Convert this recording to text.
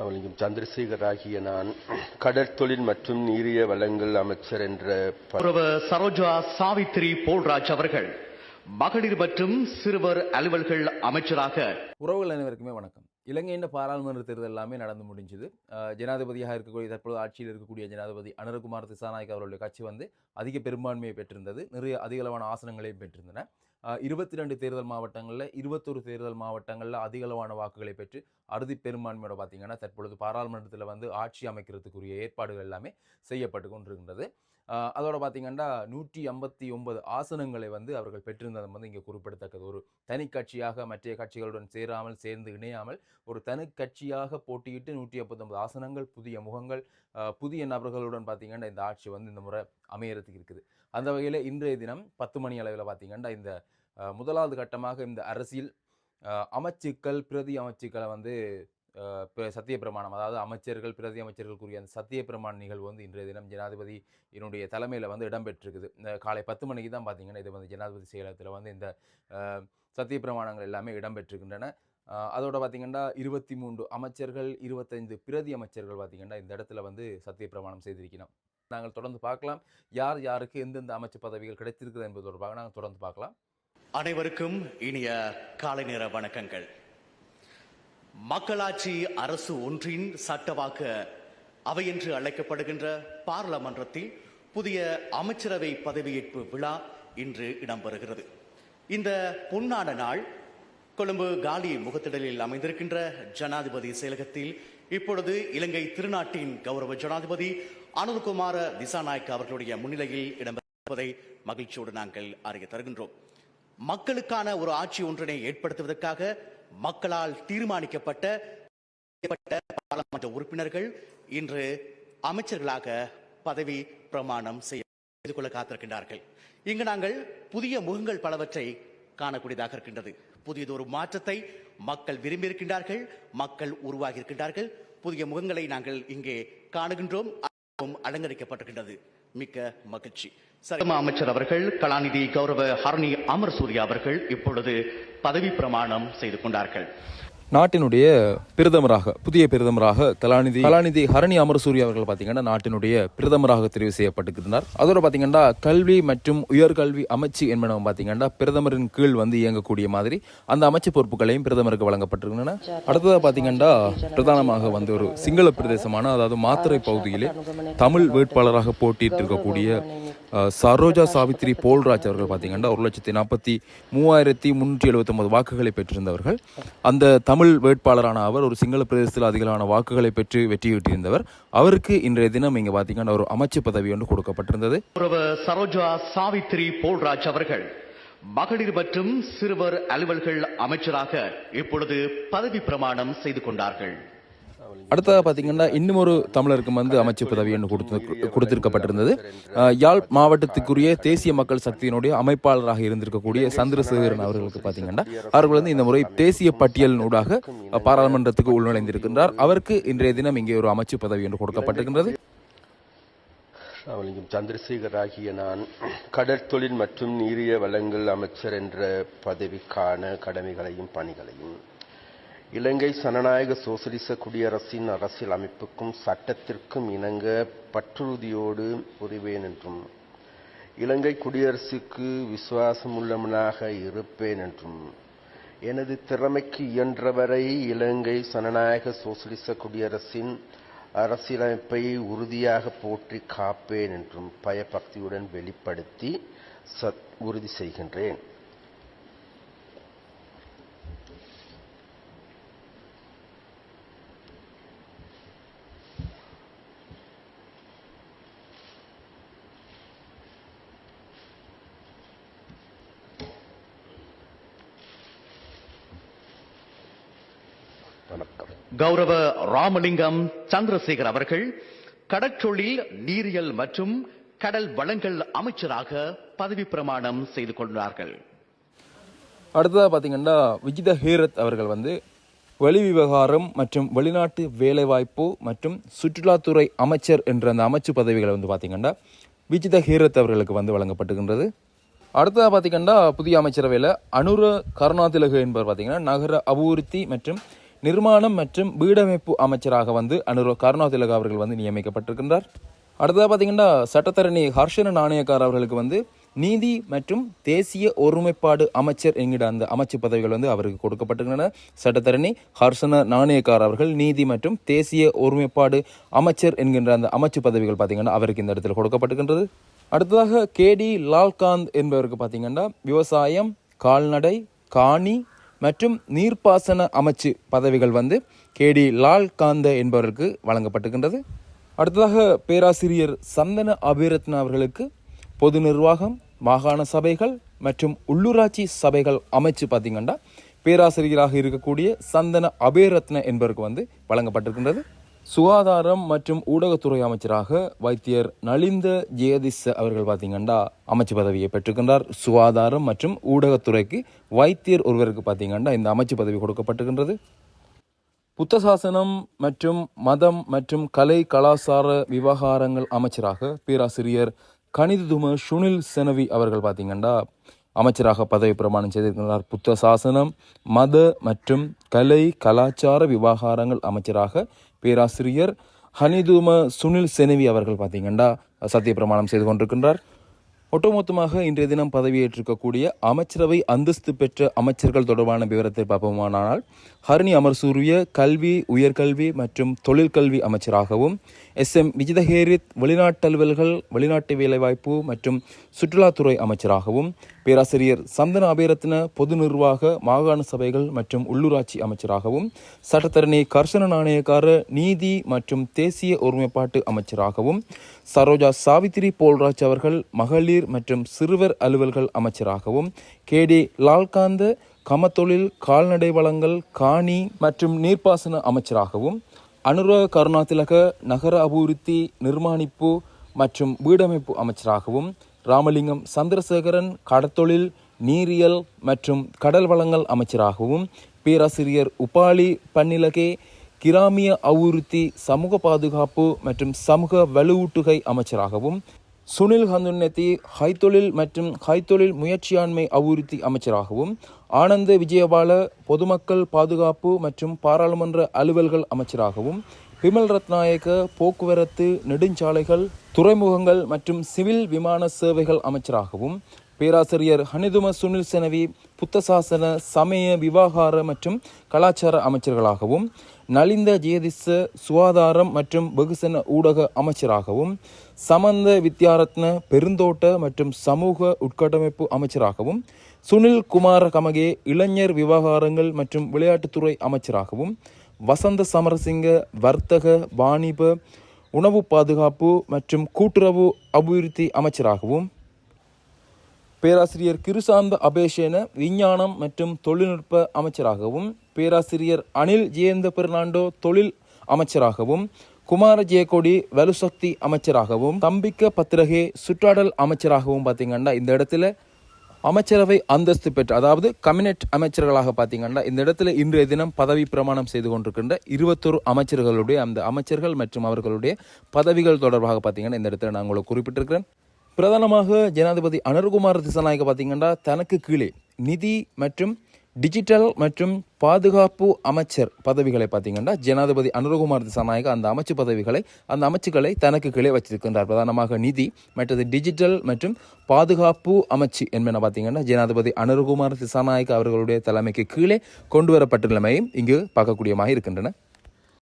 அவலிங்கம். சந்திரசேகர் ஆகிய நான் கடற்தொழில் மற்றும் நீரிய வளங்கள் அமைச்சர் என்ற சரோஜா சாவித்ரி போல்ராஜ் அவர்கள் மகளிர் மற்றும் சிறுவர் அலுவல்கள் அமைச்சராக. உறவுகள் அனைவருக்குமே வணக்கம். இலங்கையின் பாராளுமன்ற தேர்தல் எல்லாமே நடந்து முடிஞ்சுது. ஜனாதிபதியாக இருக்கக்கூடிய தற்போது ஆட்சியில் இருக்கக்கூடிய ஜனாதிபதி அனுரகுமார் திசாநாயக் அவர்களுடைய கட்சி வந்து அதிக பெரும்பான்மையை பெற்றிருந்தது. நிறைய அதிகளவான ஆசனங்களையும் பெற்றிருந்தன. இருபத்தி ரெண்டு தேர்தல் மாவட்டங்களில் இருபத்தொரு தேர்தல் மாவட்டங்களில் அதிகளவான வாக்குகளை பெற்று அறுதி பெரும்பான்மையோட பார்த்திங்கன்னா தற்பொழுது பாராளுமன்றத்தில் வந்து ஆட்சி அமைக்கிறதுக்குரிய ஏற்பாடுகள் எல்லாமே செய்யப்பட்டு கொண்டிருக்கின்றது. அதோட பார்த்திங்கன்னா நூற்றி ஐம்பத்தி ஒன்பது ஆசனங்களை வந்து அவர்கள் பெற்றிருந்தது வந்து இங்கே குறிப்பிடத்தக்கது. ஒரு தனி கட்சியாக மற்ற கட்சிகளுடன் சேராமல் சேர்ந்து இணையாமல் ஒரு தனி கட்சியாக போட்டியிட்டு நூற்றி ஐம்பத்தொன்பது ஆசனங்கள் புதிய முகங்கள் புதிய நபர்களுடன் பார்த்திங்கன்னா இந்த ஆட்சி வந்து இந்த முறை அமையறதுக்கு இருக்குது. அந்த வகையில் இன்றைய தினம் பத்து மணி அளவில் பார்த்தீங்கன்னா இந்த முதலாவது கட்டமாக இந்த அரசியல் அமைச்சுக்கள் பிரதி அமைச்சுக்களை வந்து அஹ், சத்திய பிரமாணம் அதாவது அமைச்சர்கள் பிரதி அமைச்சர்களுக்குரிய அந்த சத்திய பிரமாண நிகழ்வு வந்து இன்றைய தினம் ஜனாதிபதி என்னுடைய தலைமையில் வந்து இடம்பெற்றிருக்குது. இந்த காலை பத்து மணிக்கு தான் பார்த்தீங்கன்னா இது வந்து ஜனாதிபதி செயலகத்தில் வந்து இந்த சத்திய பிரமாணங்கள் எல்லாமே இடம்பெற்றிருக்கின்றன. அதோட பார்த்தீங்கன்னா இருபத்தி மூன்று அமைச்சர்கள் இருபத்தைந்து பிரதி அமைச்சர்கள் பார்த்தீங்கன்னா இந்த இடத்துல வந்து சத்திய பிரமாணம் செய்திருக்கிறோம் நாங்கள் தொடர்ந்து பார்க்கலாம். யார் யாருக்கு எந்தெந்த அமைச்சு பதவிகள் கிடைத்திருக்கிறது என்பது தொடர்பாக நாங்கள் தொடர்ந்து பார்க்கலாம். அனைவருக்கும் இனிய காலை நேர வணக்கங்கள். மக்களாட்சி அரசு ஒன்றின் சட்டவாக்க அவை என்று அழைக்கப்படுகின்ற பாராளுமன்றத்தில் புதிய அமைச்சரவை பதவியேற்பு விழா இன்று இடம்பெறுகிறது. இந்த பொன்னாட நாள் கொழும்பு காலி முகத்திடலில் அமைந்திருக்கின்ற ஜனாதிபதி செயலகத்தில் இப்பொழுது இலங்கை திருநாட்டின் கௌரவ ஜனாதிபதி அனுர்குமார திசாநாயக் அவர்களுடைய முன்னிலையில் இடம்பெறுவதை மகிழ்ச்சியோடு நாங்கள் அறிய தருகின்றோம். மக்களுக்கான ஒரு ஆட்சி ஒன்றினை ஏற்படுத்துவதற்காக மக்களால் தீர்மானிக்கப்பட்ட பாராளுமன்ற உறுப்பினர்கள் இன்று அமைச்சர்களாக பதவி பிரமாணம் செய்ய செய்து கொள்ள காத்திருக்கின்றார்கள். இங்கு நாங்கள் புதிய முகங்கள் பலவற்றை காணக்கூடியதாக இருக்கின்றது. புதியதொரு மாற்றத்தை மக்கள் விரும்பியிருக்கின்றார்கள் மக்கள் உருவாகி இருக்கின்றார்கள் புதிய முகங்களை நாங்கள் இங்கே காணுகின்றோம். அலங்கரிக்கப்பட்டிருக்கின்றது. மிக்க மகிழ்ச்சி. சரம அமைச்சர் அவர்கள் கலாநிதி கௌரவ ஹரணி அமர் சூர்யா அவர்கள் இப்பொழுது பதவி பிரமாணம் செய்து கொண்டார்கள். நாட்டினுடைய பிரதமராக புதிய பிரதமராக கலாநிதி கலாநிதி ஹரணி அமரசூரி அவர்கள் பார்த்தீங்கன்னா நாட்டினுடைய பிரதமராக தெரிவு செய்யப்பட்டிருக்கிறார் அதோட பார்த்தீங்கன்னா கல்வி மற்றும் உயர்கல்வி அமைச்சு என்பனவும் பார்த்தீங்கன்னா பிரதமரின் கீழ் வந்து இயங்கக்கூடிய மாதிரி அந்த அமைச்சு பொறுப்புகளையும் பிரதமருக்கு வழங்கப்பட்டிருக்கின்றன. அடுத்ததாக பார்த்தீங்கன்னா பிரதானமாக வந்து ஒரு சிங்கள பிரதேசமான அதாவது மாத்திரை பகுதியிலே தமிழ் வேட்பாளராக போட்டியிட்டு இருக்கக்கூடிய சரோஜா சாவித்ரி போல்ராஜ் அவர்கள் பார்த்தீங்கன்னா ஒரு லட்சத்தி நாற்பத்தி மூவாயிரத்தி முன்னூற்றி எழுபத்தொம்பது வாக்குகளை பெற்றிருந்தவர்கள். அந்த தமிழ் வேட்பாளரான அவர் ஒரு சிங்கள பிரதேசத்தில் அதிகமான வாக்குகளை பெற்று வெற்றியிட்டிருந்தவர் அவருக்கு இன்றைய தினம் இங்கே பார்த்தீங்கன்னா ஒரு அமைச்சு பதவி ஒன்று கொடுக்கப்பட்டிருந்தது. சரோஜா சாவித்ரி போல்ராஜ் அவர்கள் மகளிர் மற்றும் சிறுவர் அலுவல்கள் அமைச்சராக இப்பொழுது பதவி பிரமாணம் செய்து கொண்டார்கள். அடுத்ததாக பார்த்தீங்கன்னா இன்னும் ஒரு தமிழருக்கு வந்து அமைச்சு பதவி என்று கொடுத்து கொடுத்திருக்கப்பட்டிருந்தது. யாழ் மாவட்டத்துக்குரிய தேசிய மக்கள் சக்தியினுடைய அமைப்பாளராக இருந்திருக்கக்கூடிய சந்திரசேகரன் அவர்களுக்கு பார்த்தீங்கன்னா அவர்கள் வந்து இந்த முறை தேசிய பட்டியலினூடாக பாராளுமன்றத்துக்கு உள்நுழைந்திருக்கின்றார். அவருக்கு இன்றைய தினம் இங்கே ஒரு அமைச்சு பதவி ஒன்று கொடுக்கப்பட்டிருக்கின்றது. அவலிங்கம் சந்திரசேகர் ஆகிய நான் கடற்தொழில் மற்றும் நீரிய வளங்கள் அமைச்சர் என்ற பதவிக்கான கடமைகளையும் பணிகளையும் இலங்கை சனநாயக சோசலிச குடியரசின் அரசியல் அமைப்புக்கும் சட்டத்திற்கும் இணங்க பற்றுறுதியோடு புரிவேன் என்றும் இலங்கை குடியரசுக்கு விசுவாசமுள்ளவனாக இருப்பேன் என்றும் எனது திறமைக்கு இயன்றவரை இலங்கை சனநாயக சோசலிச குடியரசின் அரசியலமைப்பை உறுதியாக போற்றி காப்பேன் என்றும் பயபக்தியுடன் வெளிப்படுத்தி சத் உறுதி செய்கின்றேன். வணக்கம். கௌரவ ராமலிங்கம் சந்திரசேகர் அவர்கள் கடற்றொழில் நீரியல் மற்றும் கடல் வளங்கள் அமைச்சராக பதவி பிரமாணம் செய்து கொண்டார்கள். அடுத்ததாக பார்த்தீங்கன்னா விஜித ஹேரத் அவர்கள் வந்து வெளி விவகாரம் மற்றும் வெளிநாட்டு வேலைவாய்ப்பு மற்றும் சுற்றுலாத்துறை அமைச்சர் என்ற அந்த அமைச்சு பதவிகளை வந்து பார்த்தீங்கன்னா விஜித ஹேரத் அவர்களுக்கு வந்து வழங்கப்பட்டுகின்றது அடுத்ததாக பார்த்தீங்கன்னா புதிய அமைச்சரவையில் அனுர கருணாதிலகு என்பவர் பார்த்தீங்கன்னா நகர அபிவிருத்தி மற்றும் நிர்மாணம் மற்றும் வீடமைப்பு அமைச்சராக வந்து அனுரோ கருணாதிலக அவர்கள் வந்து நியமிக்கப்பட்டிருக்கின்றார். அடுத்ததாக பார்த்தீங்கன்னா சட்டத்தரணி ஹர்ஷன நாணயக்கார் அவர்களுக்கு வந்து நீதி மற்றும் தேசிய ஒருமைப்பாடு அமைச்சர் என்கிற அந்த அமைச்சு பதவிகள் வந்து அவருக்கு கொடுக்கப்பட்டிருக்கின்றன. சட்டத்தரணி ஹர்ஷன நாணயக்கார் அவர்கள் நீதி மற்றும் தேசிய ஒருமைப்பாடு அமைச்சர் என்கின்ற அந்த அமைச்சு பதவிகள் பார்த்தீங்கன்னா அவருக்கு இந்த இடத்துல கொடுக்கப்பட்டிருக்கின்றது. அடுத்ததாக கேடி லால்காந்த் என்பவருக்கு பார்த்தீங்கன்னா விவசாயம் கால்நடை காணி மற்றும் நீர்ப்பாசன அமைச்சு பதவிகள் வந்து கேடி லால்காந்த என்பவருக்கு வழங்கப்பட்டுகின்றது அடுத்ததாக பேராசிரியர் சந்தன அபிரத்ன அவர்களுக்கு பொது நிர்வாகம் மாகாண சபைகள் மற்றும் உள்ளூராட்சி சபைகள் அமைச்சு பார்த்தீங்கன்னா பேராசிரியராக இருக்கக்கூடிய சந்தன அபேரத்ன என்பவருக்கு வந்து வழங்கப்பட்டிருக்கின்றது. சுகாதாரம் மற்றும் ஊடகத்துறை அமைச்சராக வைத்தியர் நலிந்த ஜெயதிஸ் அவர்கள் பார்த்தீங்கன்னா அமைச்சு பதவியை பெற்றுக்கின்றார் சுகாதாரம் மற்றும் ஊடகத்துறைக்கு வைத்தியர் ஒருவருக்கு பார்த்தீங்கன்னா இந்த அமைச்சு பதவி கொடுக்கப்பட்டுக்கின்றது புத்த சாசனம் மற்றும் மதம் மற்றும் கலை கலாசார விவகாரங்கள் அமைச்சராக பேராசிரியர் கணிதும சுனில் செனவி அவர்கள் பார்த்தீங்கன்னா அமைச்சராக பதவி பிரமாணம் செய்திருக்கிறார் புத்த சாசனம் மத மற்றும் கலை கலாச்சார விவகாரங்கள் அமைச்சராக பேராசிரியர் ஹனிதும சுனில் செனவி அவர்கள் பார்த்தீங்கன்னா சத்திய பிரமாணம் செய்து கொண்டிருக்கின்றார். ஒட்டுமொத்தமாக இன்றைய தினம் பதவியேற்றிருக்கக்கூடிய அமைச்சரவை அந்தஸ்து பெற்ற அமைச்சர்கள் தொடர்பான விவரத்தை பார்ப்போமானால் ஹரணி அமர்சூரிய கல்வி உயர்கல்வி மற்றும் தொழிற்கல்வி அமைச்சராகவும் எஸ் எம் விஜிதஹேரித் வெளிநாட்டலுவல்கள் வெளிநாட்டு வேலைவாய்ப்பு மற்றும் சுற்றுலாத்துறை அமைச்சராகவும் பேராசிரியர் சந்தன அபேரத்ன பொது நிர்வாக மாகாண சபைகள் மற்றும் உள்ளூராட்சி அமைச்சராகவும் சட்டத்தரணி கர்ஷன நாணயக்கார நீதி மற்றும் தேசிய ஒருமைப்பாட்டு அமைச்சராகவும் சரோஜா சாவித்திரி போல்ராஜ் அவர்கள் மகளிர் மற்றும் சிறுவர் அலுவல்கள் அமைச்சராகவும் கேடி லால்காந்த கமத்தொழில் கால்நடை வளங்கள் காணி மற்றும் நீர்ப்பாசன அமைச்சராகவும் அனுர கருணாதிலக நகர அபிவிருத்தி நிர்மாணிப்பு மற்றும் வீடமைப்பு அமைச்சராகவும் ராமலிங்கம் சந்திரசேகரன் கடத்தொழில் நீரியல் மற்றும் கடல் வளங்கள் அமைச்சராகவும் பேராசிரியர் உபாலி பன்னிலகே கிராமிய அபிவிருத்தி சமூக பாதுகாப்பு மற்றும் சமூக வலுவூட்டுகை அமைச்சராகவும் சுனில் ஹந்துன்னதி ஹைத்தொழில் மற்றும் ஹைத்தொழில் முயற்சியாண்மை அபிவிருத்தி அமைச்சராகவும் ஆனந்த விஜயபால பொதுமக்கள் பாதுகாப்பு மற்றும் பாராளுமன்ற அலுவல்கள் அமைச்சராகவும் பிமல் ரத்நாயக்க போக்குவரத்து நெடுஞ்சாலைகள் துறைமுகங்கள் மற்றும் சிவில் விமான சேவைகள் அமைச்சராகவும் பேராசிரியர் ஹனிதும சுனில் செனவி புத்தசாசன சமய விவகார மற்றும் கலாச்சார அமைச்சர்களாகவும் நலிந்த ஜெயதிச சுகாதாரம் மற்றும் வெகுசன ஊடக அமைச்சராகவும் சமந்த வித்யாரத்ன பெருந்தோட்ட மற்றும் சமூக உட்கட்டமைப்பு அமைச்சராகவும் சுனில் குமார கமகே இளைஞர் விவகாரங்கள் மற்றும் விளையாட்டுத்துறை அமைச்சராகவும் வசந்த சமரசிங்க வர்த்தக வாணிப உணவு பாதுகாப்பு மற்றும் கூட்டுறவு அபிவிருத்தி அமைச்சராகவும் பேராசிரியர் கிருசாந்த அபேஷேன விஞ்ஞானம் மற்றும் தொழில்நுட்ப அமைச்சராகவும் பேராசிரியர் அனில் ஜெயந்த பெர்னாண்டோ தொழில் அமைச்சராகவும் குமார ஜெயக்கொடி வலுசக்தி அமைச்சராகவும் தம்பிக்க பத்திரகே சுற்றாடல் அமைச்சராகவும் பார்த்தீங்கன்னா இந்த இடத்துல அமைச்சரவை அந்தஸ்து பெற்ற அதாவது கமினட் அமைச்சர்களாக பார்த்தீங்கன்னா இந்த இடத்துல இன்றைய தினம் பதவி பிரமாணம் செய்து கொண்டிருக்கின்ற இருபத்தொரு அமைச்சர்களுடைய அந்த அமைச்சர்கள் மற்றும் அவர்களுடைய பதவிகள் தொடர்பாக பார்த்தீங்கன்னா இந்த இடத்துல நான் உங்களுக்கு குறிப்பிட்டிருக்கிறேன். பிரதானமாக ஜனாதிபதி அனர்குமார் திசநாயக பார்த்தீங்கன்னா தனக்கு கீழே நிதி மற்றும் டிஜிட்டல் மற்றும் பாதுகாப்பு அமைச்சர் பதவிகளை பார்த்தீங்கன்னா ஜனாதிபதி அனுரகுமார் திசாநாயக அந்த அமைச்சு பதவிகளை அந்த அமைச்சுக்களை தனக்கு கீழே வச்சிருக்கின்றார். பிரதானமாக நிதி மற்றது டிஜிட்டல் மற்றும் பாதுகாப்பு அமைச்சு என்பன பார்த்தீங்கன்னா ஜனாதிபதி அனுரகுமார் திசாநாயக்க அவர்களுடைய தலைமைக்கு கீழே கொண்டு வரப்பட்டுள்ளமையும் இங்கு பார்க்கக்கூடியமாக இருக்கின்றன.